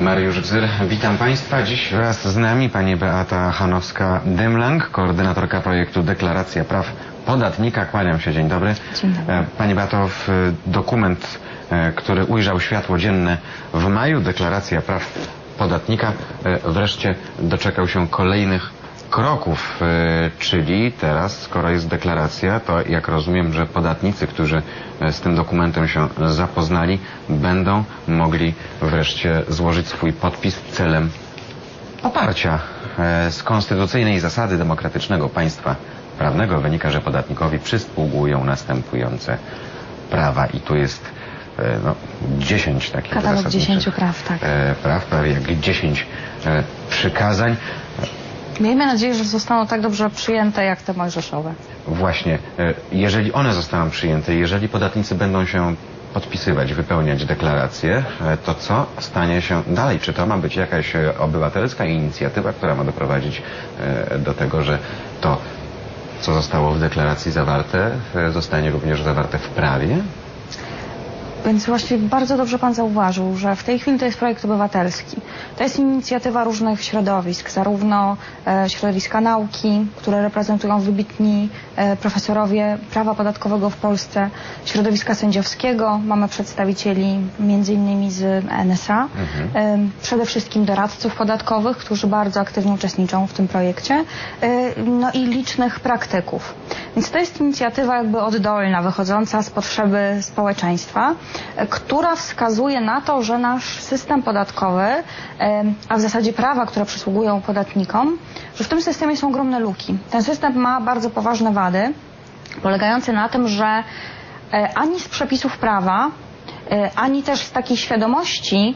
Mariusz Gzyr, witam Państwa. Dziś wraz z nami pani Beata Hanowska-Dymlang, koordynatorka projektu Deklaracja Praw Podatnika. Kłaniam się, dzień dobry. Dzień dobry. E, Pani Beato, e, dokument, e, który ujrzał światło dzienne w maju, Deklaracja Praw Podatnika, wreszcie doczekał się kolejnych kroków, e, czyli teraz, skoro jest deklaracja, to jak rozumiem, że podatnicy, którzy e, z tym dokumentem się zapoznali, będą mogli wreszcie złożyć swój podpis celem poparcia e, z konstytucyjnej zasady demokratycznego państwa prawnego wynika, że podatnikowi przysługują następujące prawa i tu jest no, 10 takich Katalog zasadniczych, 10 praw, tak. praw, prawie jak 10 e, przykazań. Miejmy nadzieję, że zostaną tak dobrze przyjęte jak te mojżeszowe. Właśnie, e, jeżeli one zostaną przyjęte, jeżeli podatnicy będą się podpisywać, wypełniać deklaracje, e, to co stanie się dalej? Czy to ma być jakaś e, obywatelska inicjatywa, która ma doprowadzić do tego, że to, co zostało w deklaracji zawarte, zostanie również zawarte w prawie? Więc właśnie bardzo dobrze Pan zauważył, że w tej chwili to jest projekt obywatelski. To jest inicjatywa różnych środowisk, zarówno e, środowiska nauki, które reprezentują wybitni e, profesorowie prawa podatkowego w Polsce, środowiska sędziowskiego, mamy przedstawicieli innymi z NSA, e, przede wszystkim doradców podatkowych, którzy bardzo aktywnie uczestniczą w tym projekcie, no i licznych praktyków. Więc to jest inicjatywa jakby oddolna, wychodząca z potrzeby społeczeństwa, która wskazuje na to, że nasz system podatkowy, a w zasadzie prawa, które przysługują podatnikom, że w tym systemie są ogromne luki. Ten system ma bardzo poważne wady, polegające na tym, że e, ani z przepisów prawa, e, ani też z takiej świadomości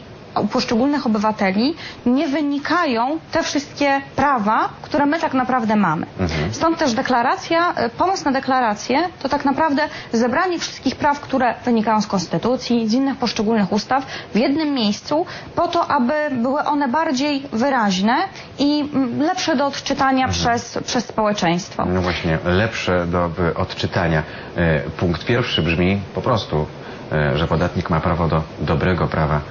poszczególnych obywateli nie wynikają te wszystkie prawa, które my tak naprawdę mamy. Stąd też deklaracja, e, pomysł na deklarację to tak naprawdę zebranie wszystkich praw, które wynikają z konstytucji, z innych poszczególnych ustaw w jednym miejscu po to, aby były one bardziej wyraźne i mm, lepsze do odczytania przez, przez społeczeństwo. No właśnie, lepsze do odczytania. E, Punkt pierwszy brzmi po prostu, e, że podatnik ma prawo do dobrego prawa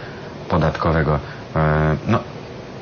podatkowego. E, No,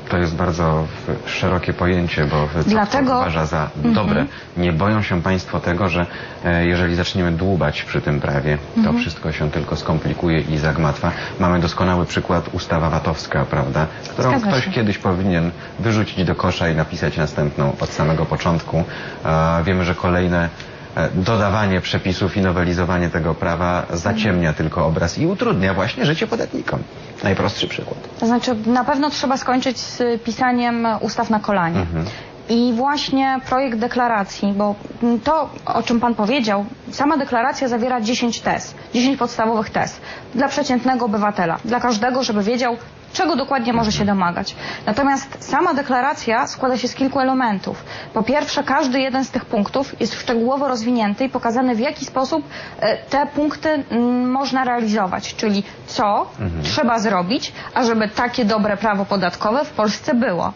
to jest bardzo szerokie pojęcie, bo co Dlatego- uważa za dobre. Nie boją się Państwo tego, że e, jeżeli zaczniemy dłubać przy tym prawie, to wszystko się tylko skomplikuje i zagmatwa. Mamy doskonały przykład ustawa VAT-owska, prawda, którą Zgadza ktoś się. kiedyś powinien wyrzucić do kosza i napisać następną od samego początku. A wiemy, że kolejne e, dodawanie przepisów i nowelizowanie tego prawa zaciemnia tylko obraz i utrudnia właśnie życie podatnikom. Najprostszy przykład. To znaczy, na pewno trzeba skończyć z pisaniem ustaw na kolanie. I właśnie projekt deklaracji, bo to, o czym Pan powiedział, sama deklaracja zawiera 10 tez, 10 podstawowych tez dla przeciętnego obywatela, dla każdego, żeby wiedział, czego dokładnie może się domagać. Natomiast sama deklaracja składa się z kilku elementów. Po pierwsze, każdy jeden z tych punktów jest szczegółowo rozwinięty i pokazany, w jaki sposób e, te punkty można realizować, czyli co trzeba zrobić, ażeby takie dobre prawo podatkowe w Polsce było.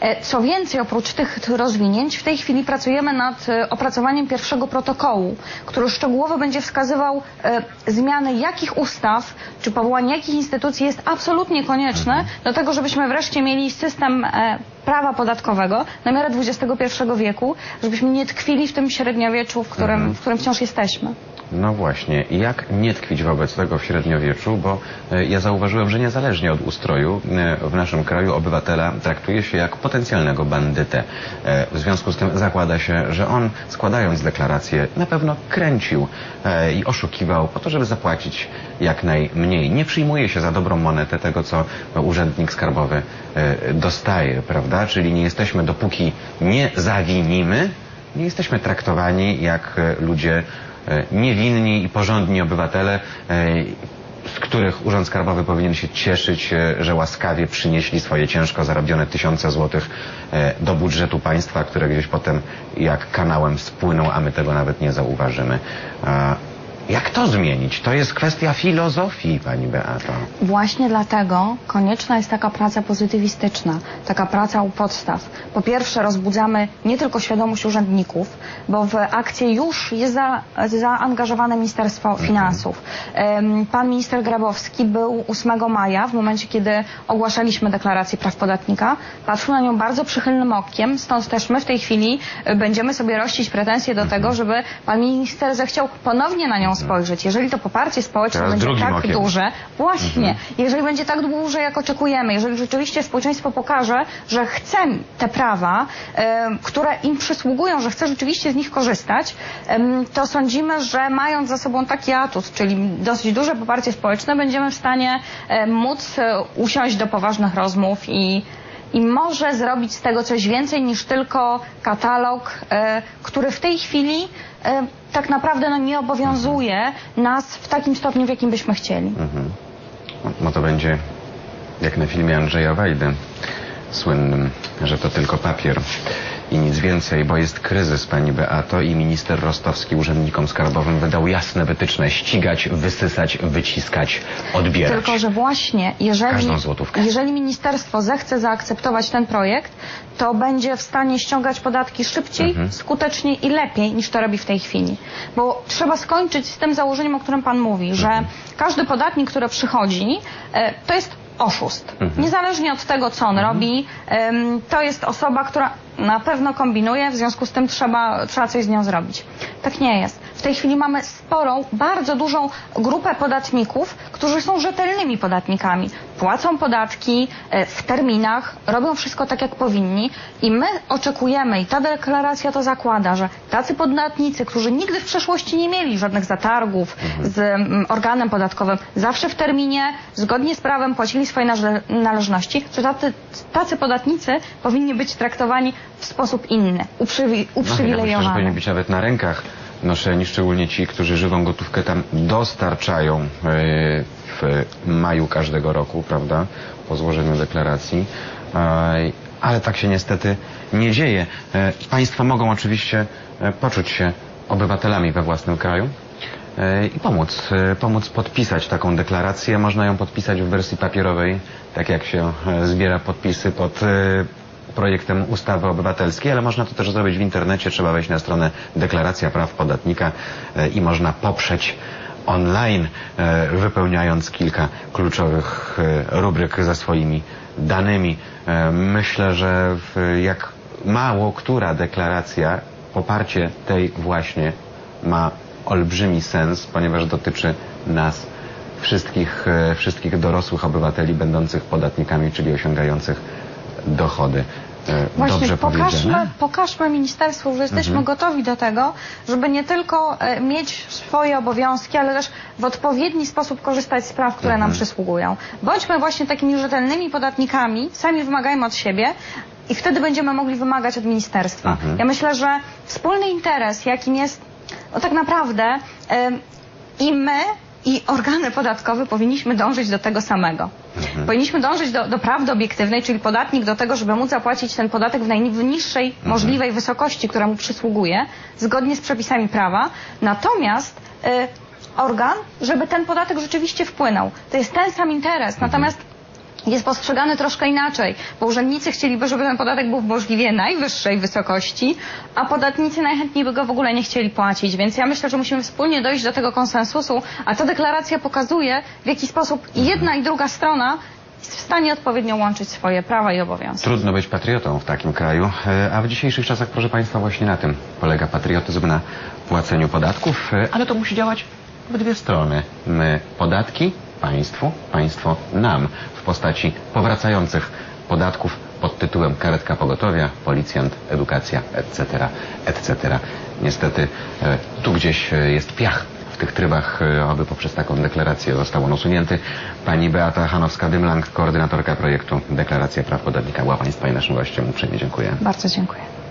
E, Co więcej, oprócz tych rozwinięć, w tej chwili pracujemy nad e, opracowaniem pierwszego protokołu, który szczegółowo będzie wskazywał e, zmiany jakich ustaw czy powołanie jakich instytucji jest absolutnie konieczne do tego, żebyśmy wreszcie mieli system prawa podatkowego na miarę XXI wieku, żebyśmy nie tkwili w tym średniowieczu, w którym, w którym wciąż jesteśmy. No właśnie, jak nie tkwić wobec tego w średniowieczu, bo e, ja zauważyłem, że niezależnie od ustroju e, w naszym kraju obywatela traktuje się jak potencjalnego bandytę. E, W związku z tym zakłada się, że on składając deklarację na pewno kręcił i oszukiwał po to, żeby zapłacić jak najmniej. Nie przyjmuje się za dobrą monetę tego, co urzędnik skarbowy dostaje, prawda? Czyli nie jesteśmy, dopóki nie zawinimy, nie jesteśmy traktowani jak e, ludzie e, niewinni i porządni obywatele, e, z których Urząd Skarbowy powinien się cieszyć, że łaskawie przynieśli swoje ciężko zarobione tysiące złotych do budżetu państwa, które gdzieś potem jak kanałem spłyną, a my tego nawet nie zauważymy. Jak to zmienić? To jest kwestia filozofii, pani Beato. Właśnie dlatego konieczna jest taka praca pozytywistyczna, taka praca u podstaw. Po pierwsze rozbudzamy nie tylko świadomość urzędników, bo w akcję już jest za, zaangażowane Ministerstwo Finansów. Em, Pan minister Grabowski był 8 maja, w momencie kiedy ogłaszaliśmy deklarację praw podatnika, patrzył na nią bardzo przychylnym okiem, stąd też my w tej chwili e, będziemy sobie rościć pretensje do tego, żeby pan minister zechciał ponownie na nią spojrzeć. Jeżeli to poparcie społeczne Teraz będzie tak okiem. duże, Właśnie. Jeżeli będzie tak duże, jak oczekujemy, jeżeli rzeczywiście społeczeństwo pokaże, że chce te prawa, które im przysługują, że chce rzeczywiście z nich korzystać, to sądzimy, że mając za sobą taki atut, czyli dosyć duże poparcie społeczne, będziemy w stanie móc e, usiąść do poważnych rozmów i i może zrobić z tego coś więcej niż tylko katalog, e, który w tej chwili e, tak naprawdę no, nie obowiązuje nas w takim stopniu, w jakim byśmy chcieli. No to będzie jak na filmie Andrzeja Wajdy, słynnym, że to tylko papier i nic więcej, bo jest kryzys, pani Beato, i minister rostowski urzędnikom skarbowym wydał jasne wytyczne ścigać, wysysać, wyciskać, odbierać. Tylko, że właśnie jeżeli, jeżeli ministerstwo zechce zaakceptować ten projekt, to będzie w stanie ściągać podatki szybciej, Mhm. skuteczniej i lepiej niż to robi w tej chwili. Bo trzeba skończyć z tym założeniem, o którym Pan mówi, że Mhm. każdy podatnik, który przychodzi, e, to jest oszust. Mhm. Niezależnie od tego, co on robi, em, to jest osoba, która na pewno kombinuje, w związku z tym trzeba, trzeba coś z nią zrobić. Tak nie jest. W tej chwili mamy sporą, bardzo dużą grupę podatników, którzy są rzetelnymi podatnikami. Płacą podatki e, w terminach, robią wszystko tak, jak powinni i my oczekujemy, i ta deklaracja to zakłada, że tacy podatnicy, którzy nigdy w przeszłości nie mieli żadnych zatargów z mm, organem podatkowym, zawsze w terminie, zgodnie z prawem płacili swoje należności, że tacy, tacy podatnicy powinni być traktowani w sposób inny, uprzywi- No, ja myślę, że uprzywilejowany. powinni być nawet na rękach noszeni, szczególnie ci, którzy żywą gotówkę tam dostarczają e, w maju każdego roku, prawda, po złożeniu deklaracji. E, Ale tak się niestety nie dzieje. E, Państwo mogą oczywiście poczuć się obywatelami we własnym kraju i pomóc, pomóc podpisać taką deklarację. Można ją podpisać w wersji papierowej, tak jak się zbiera podpisy pod projektem ustawy obywatelskiej, ale można to też zrobić w internecie. Trzeba wejść na stronę Deklaracja Praw Podatnika e, i można poprzeć online, e, wypełniając kilka kluczowych e, rubryk ze swoimi danymi. Myślę, że jak mało która deklaracja, poparcie tej właśnie ma olbrzymi sens, ponieważ dotyczy nas wszystkich, wszystkich dorosłych obywateli będących podatnikami, czyli osiągających dochody. E, Właśnie Dobrze pokażmy, pokażmy ministerstwu, że jesteśmy Mhm. gotowi do tego, żeby nie tylko e, mieć swoje obowiązki, ale też w odpowiedni sposób korzystać z praw, które Mhm. nam przysługują. Bądźmy właśnie takimi rzetelnymi podatnikami, sami wymagajmy od siebie i wtedy będziemy mogli wymagać od ministerstwa. Mhm. Ja myślę, że wspólny interes, jakim jest no tak naprawdę i my, i organy podatkowe powinniśmy dążyć do tego samego. Powinniśmy dążyć do, do prawdy obiektywnej, czyli podatnik do tego, żeby móc zapłacić ten podatek w najniższej możliwej wysokości, która mu przysługuje, zgodnie z przepisami prawa. Natomiast y, organ, żeby ten podatek rzeczywiście wpłynął. To jest ten sam interes. Natomiast jest postrzegany troszkę inaczej, bo urzędnicy chcieliby, żeby ten podatek był w możliwie najwyższej wysokości, a podatnicy najchętniej by go w ogóle nie chcieli płacić. Więc ja myślę, że musimy wspólnie dojść do tego konsensusu, a ta deklaracja pokazuje, w jaki sposób jedna i druga strona jest w stanie odpowiednio łączyć swoje prawa i obowiązki. Trudno być patriotą w takim kraju, e, a w dzisiejszych czasach, proszę Państwa, właśnie na tym polega patriotyzm, na płaceniu podatków, e, ale to musi działać w dwie strony. My podatki państwu, państwo nam w postaci powracających podatków pod tytułem karetka pogotowia, policjant, edukacja, etc., etc. Niestety e, tu gdzieś e, jest piach w tych trybach, e, aby poprzez taką deklarację został on usunięty. Pani Beata Hanowska-Dymlang, koordynatorka projektu Deklaracja Praw Podatnika była Państwa i naszym gościem. Uprzejmie dziękuję. Bardzo dziękuję.